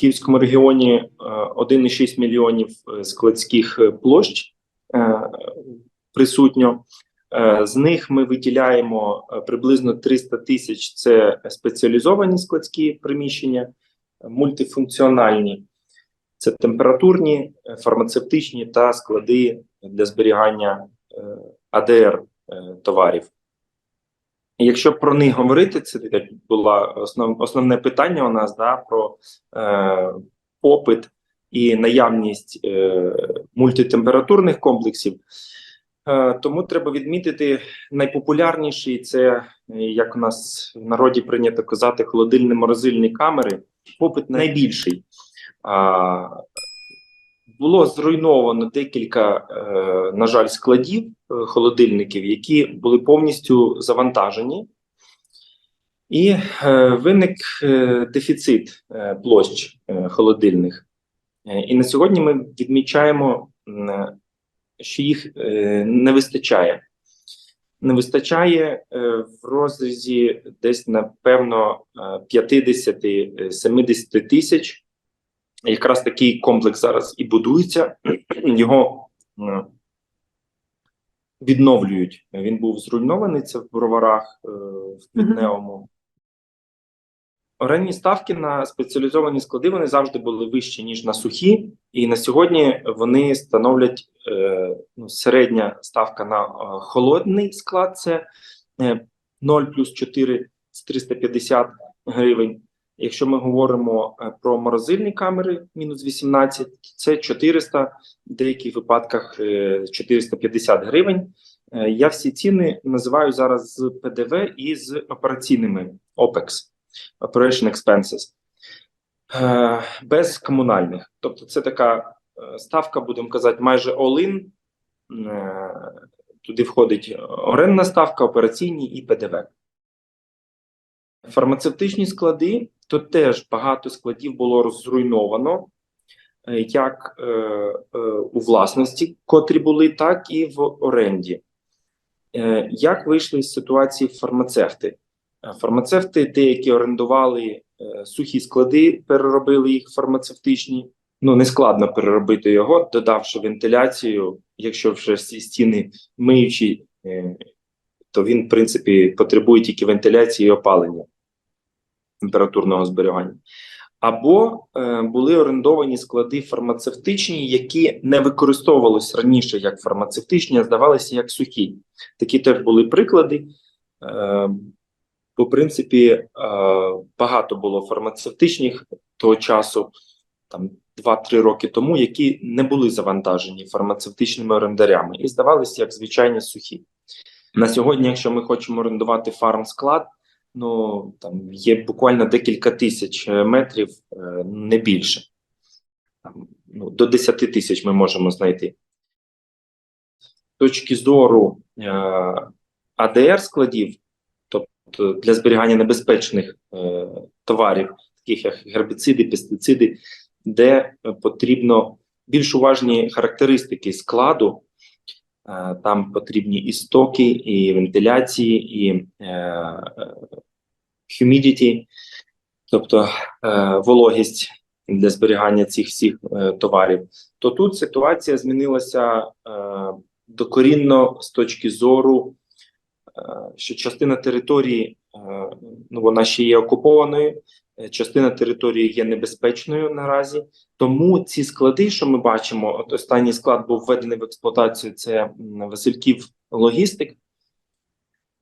Київському регіоні е, 1,6 мільйонів е, складських е, площ е, присутньо. Е, З них ми виділяємо е, приблизно 300 тисяч це спеціалізовані складські приміщення, е, мультифункціональні це температурні, е, фармацевтичні та склади для зберігання е, АДР е, товарів. Якщо про них говорити, це як було основ, основне питання у нас да, про е, попит і наявність е, мультитемпературних комплексів. Е, тому треба відмітити найпопулярніший це, як у нас в народі прийнято казати, холодильно-морозильні камери. Попит найбільший. А, було зруйновано декілька, е, на жаль, складів е, холодильників, які були повністю завантажені, і е, виник дефіцит площ холодильних. І на сьогодні ми відмічаємо, що їх не вистачає. Не вистачає в розрізі десь, напевно, е, 50-70 тисяч. Якраз такий комплекс зараз і будується. Його відновлюють. Він був зруйнований це в броварах е, в Квітневому. Орендні ставки на спеціалізовані склади вони завжди були вищі, ніж на сухі, і на сьогодні вони становлять е, ну, середня ставка на е, холодний склад це е, 0 плюс 4 це 350 гривень. Якщо ми говоримо е, про морозильні камери, мінус 18, це 400, в деяких випадках е, 450 гривень. Е, Я всі ціни називаю зараз з ПДВ і з операційними OPEX, Operation Expenses, е, без комунальних. Тобто це така е, ставка, будемо казати, майже all-in. Е, Туди входить орендна ставка, операційні і ПДВ. Фармацевтичні склади, то теж багато складів було зруйновано, е, як е, е, у власності, котрі були, так і в оренді. Як вийшли з ситуації фармацевти? Фармацевти, деякі орендували сухі склади, переробили їх фармацевтичні. Ну, не складно переробити його, додавши вентиляцію. Якщо вже всі стіни миючі, то він, в принципі, потребує тільки вентиляції і опалення температурного зберігання. Або е, були орендовані склади фармацевтичні, які не використовувалися раніше як фармацевтичні, а здавалися як сухі. Такі теж були приклади. Е, по принципі, е, багато було фармацевтичних того часу, там 2-3 роки тому, які не були завантажені фармацевтичними орендарями і здавалися як звичайні сухі. На сьогодні, якщо ми хочемо орендувати фармсклад, ну там є буквально декілька тисяч е, метрів, е, не більше. Там, ну, до 10 тисяч ми можемо знайти. З точки зору е, АДР складів, тобто для зберігання небезпечних е, товарів, таких як гербіциди, пестициди, де е, потрібно більш уважні характеристики складу. Е, Там потрібні і стоки, і вентиляції, і е, humidity, тобто е, вологість для зберігання цих всіх товарів. То тут ситуація змінилася докорінно з точки зору, що частина території вона ще є окупованою, е, частина території є небезпечною наразі. Тому ці склади, що ми бачимо, от останній склад був введений в експлуатацію. Це Васильків логістик.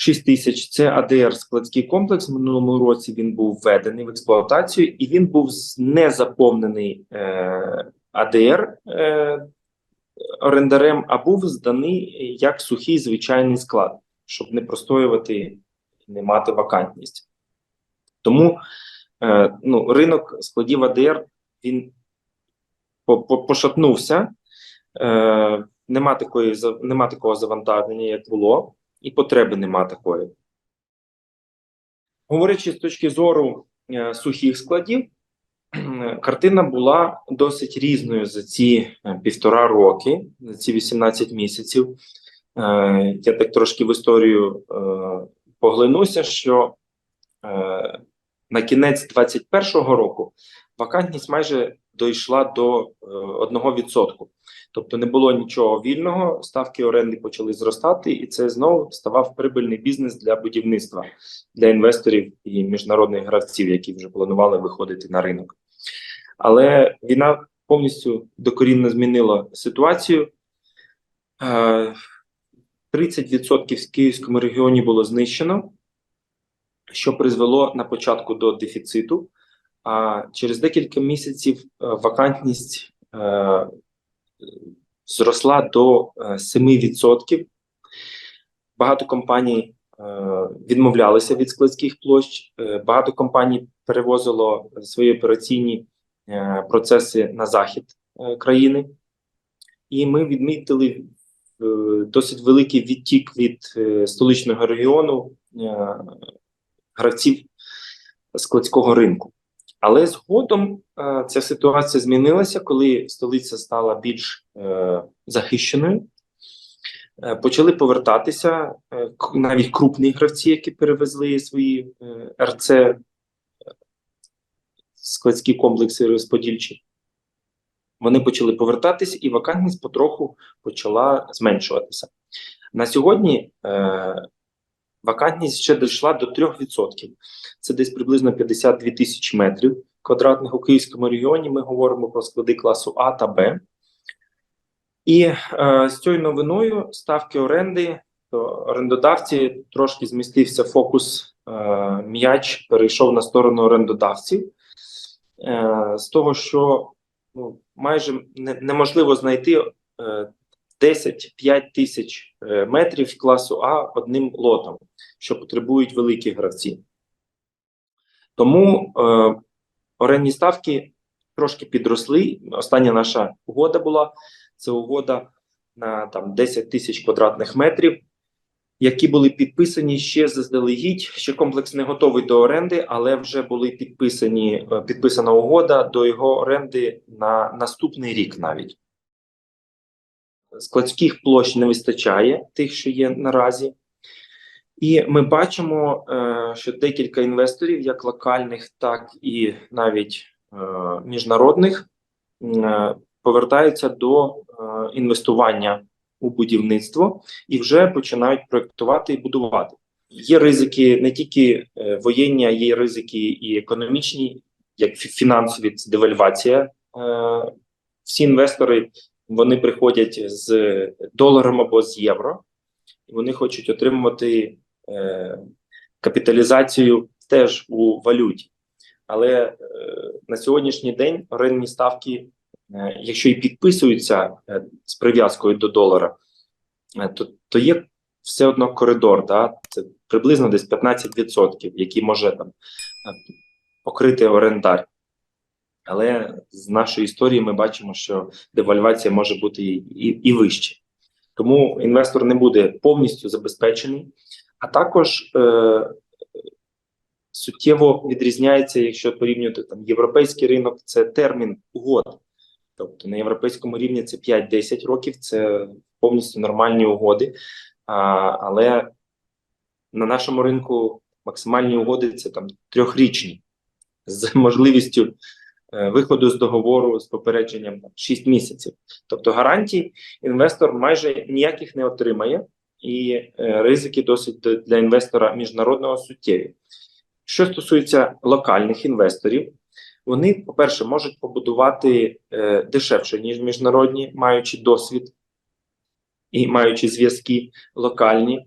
6 тисяч це АДР складський комплекс. В минулому році він був введений в експлуатацію, і він був не заповнений е, АДР е, орендарем, а був зданий як сухий звичайний склад, щоб не простоювати не мати вакантність. Тому е, ну, ринок складів АДР він по- по- пошатнувся. Е, нема, такої, нема такого завантаження, як було, і потреби нема такої. Говорячи з точки зору е, сухих складів, картина була досить різною за ці півтора роки, за ці 18 місяців. Я так трошки в історію поглинуся, що е, на кінець 2021 року вакантність майже дійшла до е, 1%. Тобто не було нічого вільного, ставки оренди почали зростати, і це знову ставав прибильний бізнес для будівництва, для інвесторів і міжнародних гравців, які вже планували виходити на ринок. Але війна повністю докорінно змінила ситуацію. Е, 30% в Київському регіоні було знищено, що призвело на початку до дефіциту. А через декілька місяців е, вакантність е, зросла до е, 7%. Багато компаній е, відмовлялися від складських площ. Е, багато компаній перевозило свої операційні е, процеси на захід е, країни. І ми відмітили е, досить великий відтік від е, столичного регіону е, гравців складського ринку. Але згодом е, ця ситуація змінилася, коли столиця стала більш е, захищеною. Е, почали повертатися е, навіть крупні гравці, які перевезли свої е, РЦ е, складські комплекси розподільчі. Вони почали повертатися, і вакантність потроху почала зменшуватися. На сьогодні е, вакантність ще дійшла до 3%. Це десь приблизно 52 тисячі метрів квадратних у Київському регіоні. Ми говоримо про склади класу А та Б. І е, з цією новиною ставки оренди, то орендодавці трошки змістився фокус е, м'яч, перейшов на сторону орендодавців. Е, з того, що ну, майже не, неможливо знайти е, 10-5 тисяч е, метрів класу А одним лотом, що потребують великі гравці. Тому е, орендні ставки трошки підросли. Остання наша угода була це угода на там 10 тисяч квадратних метрів, які були підписані ще заздалегідь. Ще комплекс не готовий до оренди, але вже були підписані е, підписана угода до його оренди на наступний рік навіть. Складських площ не вистачає тих, що є наразі. І ми бачимо, е, що декілька інвесторів, як локальних, так і навіть е, міжнародних, повертаються до інвестування у будівництво і вже починають проектувати і будувати. Є ризики не тільки е, воєнні, а є ризики і економічні, як фінансові це девальвація. Е, всі інвестори вони приходять з доларом або з євро, і вони хочуть отримувати е, капіталізацію теж у валюті. Але на сьогоднішній день орендні ставки, якщо і підписуються е, з прив'язкою до долара, е, то, то є все одно коридор, да? це приблизно десь 15%, які може там е, покрити орендар. Але з нашої історії ми бачимо, що девальвація може бути і, і, і вище. Тому інвестор не буде повністю забезпечений, а також е, суттєво відрізняється, якщо порівнювати там європейський ринок, це термін угод. Тобто на європейському рівні це 5-10 років, це повністю нормальні угоди. А, але на нашому ринку максимальні угоди це там трьохрічні з можливістю е, виходу з договору з попередженням 6 місяців. Тобто гарантій інвестор майже ніяких не отримає, і е, ризики досить для інвестора міжнародного суттєві. Що стосується локальних інвесторів, вони, по-перше, можуть побудувати е, дешевше, ніж міжнародні, маючи досвід і маючи зв'язки локальні.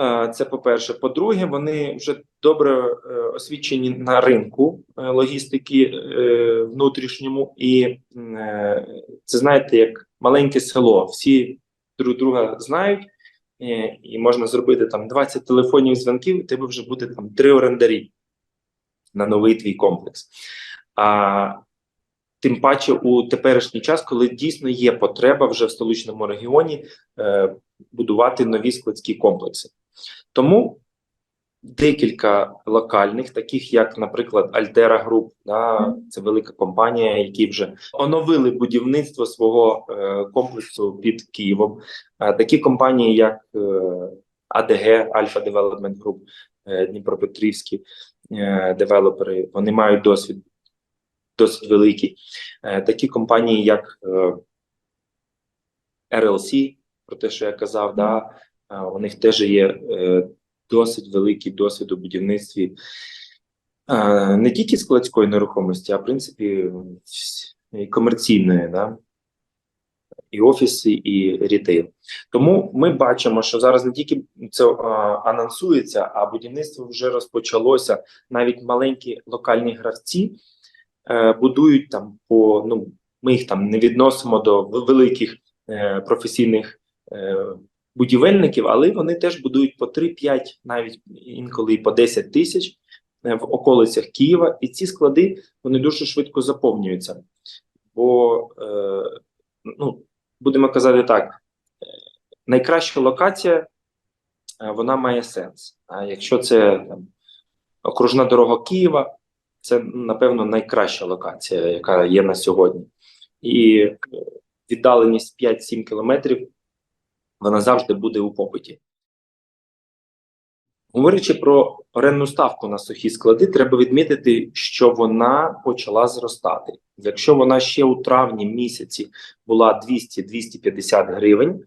Е, Це по-перше. По-друге, вони вже добре е, освічені на ринку е, логістики е, внутрішньому, і е, це знаєте, як маленьке село. Всі друг друга знають, е, і можна зробити там 20 телефонів дзвінків, і тебе вже буде там три орендарі на новий твій комплекс. А тим паче у теперішній час, коли дійсно є потреба вже в столичному регіоні е, будувати нові складські комплекси. Тому декілька локальних, таких як, наприклад, Altera Group, да, це велика компанія, які вже оновили будівництво свого е, комплексу під Києвом. Е, такі компанії, як е, АДГ, Alpha Development Group, е, Дніпропетрівські е, девелопери, вони мають досвід досить великі. Е, Такі компанії, як е, RLC, про те, що я казав, да, е, у них теж є е, досить великий досвід у будівництві е, не тільки складської нерухомості, а в принципі і комерційної, да, і офіси, і рітейл. Тому ми бачимо, що зараз не тільки це е, анонсується, а будівництво вже розпочалося. Навіть маленькі локальні гравці е, будують там по ну ми їх там не відносимо до великих е, професійних е, будівельників, але вони теж будують по 3-5, навіть інколи і по 10 тисяч е, в околицях Києва, і ці склади вони дуже швидко заповнюються. Бо е, ну будемо казати так: е, найкраща локація е, вона має сенс. А якщо це там, окружна дорога Києва, це напевно найкраща локація, яка є на сьогодні. І е, віддаленість 5-7 кілометрів вона завжди буде у попиті. Говорячи про орендну ставку на сухі склади, треба відмітити, що вона почала зростати. Якщо вона ще у травні місяці була 200-250 гривень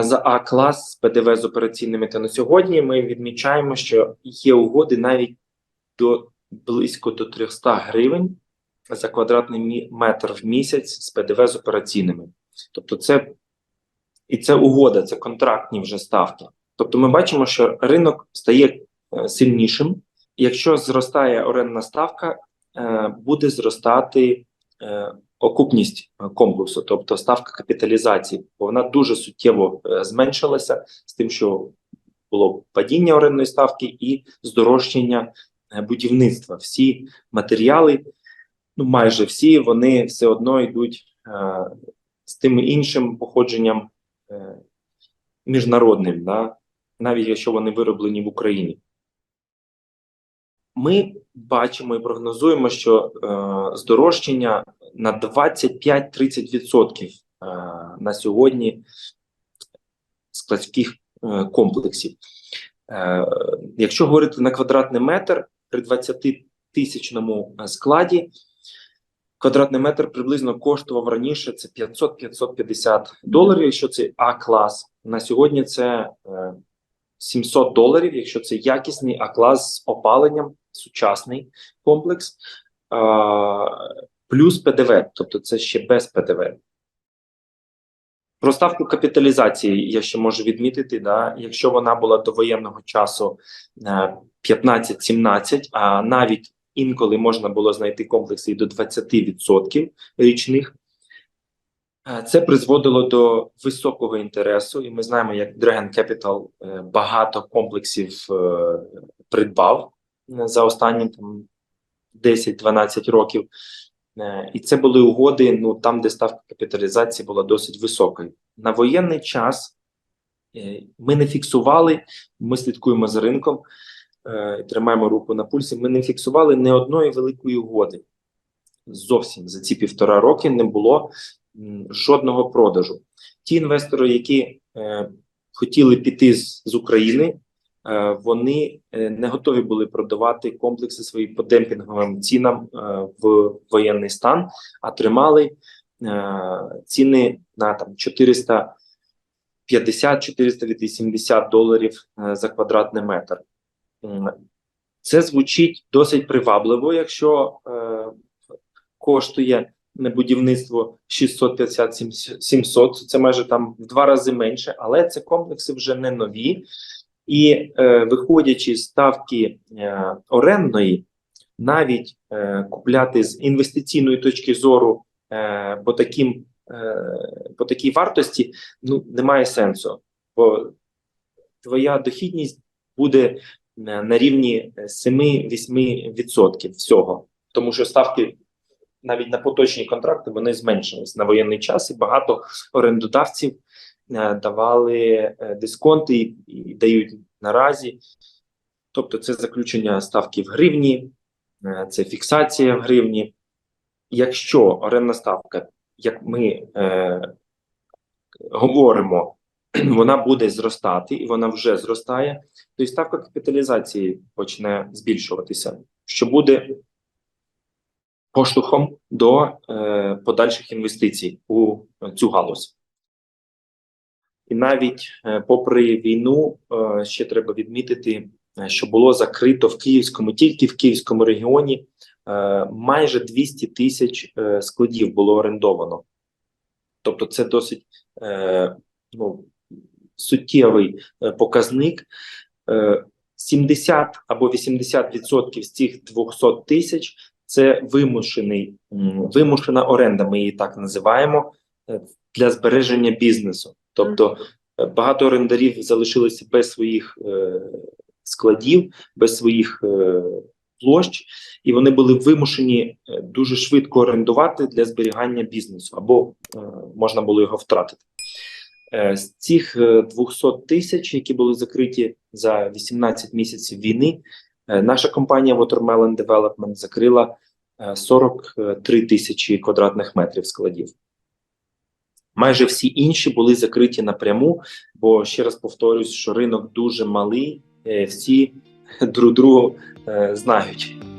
за А клас з ПДВ з операційними, то на сьогодні ми відмічаємо, що є угоди навіть до близько до 300 гривень за квадратний метр в місяць з ПДВ з операційними. Тобто, це і це угода, це контрактні вже ставки. Тобто, ми бачимо, що ринок стає е, сильнішим. Якщо зростає орендна ставка, е, буде зростати е, окупність комплексу, тобто ставка капіталізації, бо вона дуже суттєво зменшилася з тим, що було падіння орендної ставки і здорожчання будівництва. Всі матеріали, ну майже всі, вони все одно йдуть з тим іншим походженням міжнародним, да? Навіть якщо вони вироблені в Україні. Ми бачимо і прогнозуємо, що е, здорожчання на 25-30% е, на сьогодні складських е, комплексів. Е, якщо говорити на квадратний метр при 20 тисячному складі, квадратний метр приблизно коштував раніше це 500-550 доларів, якщо це А-клас. На сьогодні це е, 700 доларів, якщо це якісний А-клас з опаленням, сучасний комплекс, а, плюс ПДВ, тобто це ще без ПДВ. Про ставку капіталізації я ще можу відмітити, да, якщо вона була до воєнного часу е, 15-17, а навіть інколи можна було знайти комплекси і до 20% річних, Е, Це призводило до високого інтересу, і ми знаємо, як Dragon Capital е, багато комплексів е, придбав е, за останні там 10-12 років. Е, І це були угоди, ну там, де ставка капіталізації була досить високою. На воєнний час е, ми не фіксували, ми слідкуємо за ринком, е, тримаємо руку на пульсі. Ми не фіксували ні одної великої угоди. Зовсім за ці півтора роки не було жодного продажу. Ті інвестори, які е, хотіли піти з, з України, е, вони е, не готові були продавати комплекси свої по демпінговим цінам в воєнний стан, а тримали ціни на там 450-480 доларів е, за квадратний метр. Це звучить досить привабливо, якщо е, коштує будівництво 650-700, це майже там в два рази менше, але це комплекси вже не нові. І е, виходячи з ставки е, орендної, навіть е, купляти з інвестиційної точки зору е, по таким е, по такій вартості ну немає сенсу, бо твоя дохідність буде е, на рівні 7-8% всього, тому що ставки навіть на поточні контракти вони зменшились на воєнний час, і багато орендодавців е, давали е, дисконти і, дають наразі. Тобто, це заключення ставки в гривні, е, це фіксація в гривні. Якщо орендна ставка, як ми е, говоримо, вона буде зростати, і вона вже зростає, то і ставка капіталізації почне збільшуватися, що буде поштовхом до е, подальших інвестицій у цю галузь. І навіть е, попри війну, е, ще треба відмітити, е, що було закрито в Київському, тільки в Київському регіоні е, майже 200 тисяч е, складів було орендовано. Тобто, це досить е, ну, суттєвий е, показник. Е, 70 або 80% з цих 200 тисяч це вимушений, вимушена оренда, ми її так називаємо, е, для збереження бізнесу. Тобто е, багато орендарів залишилися без своїх е, складів, без своїх площ, і вони були вимушені дуже швидко орендувати для зберігання бізнесу, або можна було його втратити. З цих е, 200 тисяч, які були закриті за 18 місяців війни, наша компанія Watermelon Development закрила е, 43 тисячі квадратних метрів складів. Майже всі інші були закриті напряму, бо ще раз повторюсь, що ринок дуже малий, е, всі друг другу е, знають.